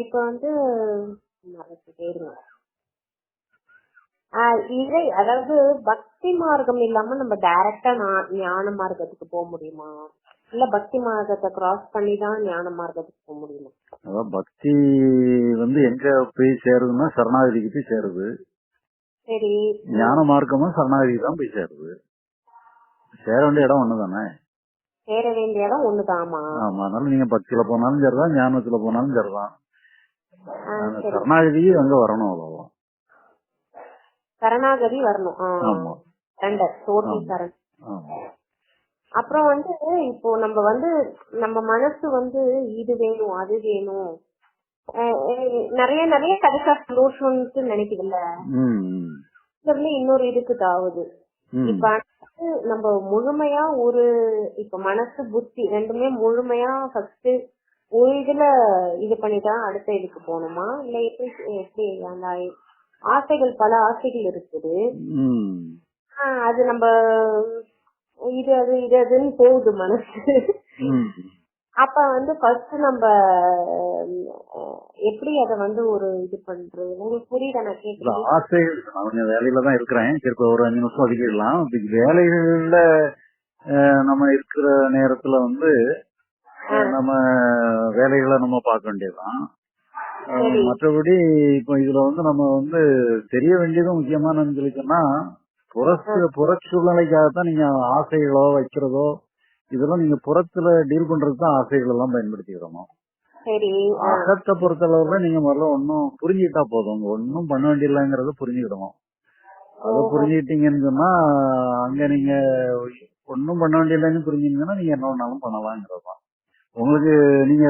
இப்ப வந்து மறந்துட்டே இருங்க இறை அதாவது பக்தி மார்க்கம் இல்லாம நம்ம டைரக்டா ஞான மார்க்கத்துக்கு போக முடியுமா? இல்ல பக்தி மார்க்கத்தை கிராஸ் பண்ணி தான் ஞான மார்க்கத்துக்கு போக முடியுமா? அதான் பக்தி வந்து எங்க போய் சேருதுன்னா சரணாகதிக்கு போய் சேருது. சரி. ஞான மார்க்கமும் சரணாகதிக்கு தான் போய் சேருது. சேர வேண்டிய இடம் ஒண்ணுதானே? சேர வேண்டிய இடம் ஒண்ணுதாமா ஆமா அதனால நீங்க பக்தியில போனாலும் சரிதான் ஞானத்துல போனாலும் சரிதான். சரணாகதி அங்க வரணும் அவ்வளவுதான். சரணாகதி வரணும். ஆமா. சரண். ஆமா. அப்புறம் வந்து இப்போ நம்ம வந்து நம்ம மனசு வந்து இது வேணும் அது வேணும். நிறைய நிறைய கிடைச்சா சந்தோஷம்னு நினைக்குதுல்ல? இன்னொரு இதுக்கு தாவுது. இப்ப நம்ம முழுமையா ஒரு இப்ப மனசு புத்தி ரெண்டுமே முழுமையா ஃபர்ஸ்ட் ஒரு இதுல இது பண்ணிதான் அடுத்த இதுக்கு போகணுமா? இல்ல எப்படி எப்படி அந்த ஆசைகள் பல ஆசைகள் இருக்குது. அது நம்ம இது அது இது அதுன்னு போகுது மனசு. அப்ப வந்து ஃபர்ஸ்ட் நம்ம எப்படி அத வந்து ஒரு இது பண்றது? உங்களுக்கு புரியுதா நான் ஆசைகள். நான் கொஞ்சம் வேலையில தான் இருக்கிறேன். சரி ஒரு அஞ்சு நிமிஷம் ஒதுக்கிடலாம். வேலைகள்ல நம்ம இருக்கிற நேரத்துல வந்து நம்ம வேலைகளை நம்ம பார்க்க வேண்டியதுதான். மற்றபடி இப்போ இதுல வந்து நம்ம வந்து தெரிய வேண்டியது முக்கியமானு சொல்லிச்சோம்னா புற புறச்சூழ்நிலைக்காகத்தான் நீங்க ஆசைகளோ வைக்கிறதோ இதெல்லாம் நீங்க புறத்துல டீல் பண்றதுக்கு தான் ஆசைகள் எல்லாம் பயன்படுத்திக்கிறோம். அகத்தை பொறுத்தளவுல நீங்க முதல்ல ஒன்னும் புரிஞ்சுக்கிட்டா போதும். ஒன்னும் பண்ண வேண்டியதில்லைங்கிறத புரிஞ்சுக்கிடணும் அதை புரிஞ்சுக்கிட்டீங்கன்னு சொன்னா அங்க நீங்க ஒன்னும் பண்ண வேண்டியதில்லைன்னு புரிஞ்சுங்கன்னா நீங்க என்ன வேணாலும் பண்ணலாங்கிறது தான் உங்களுக்கு நீங்க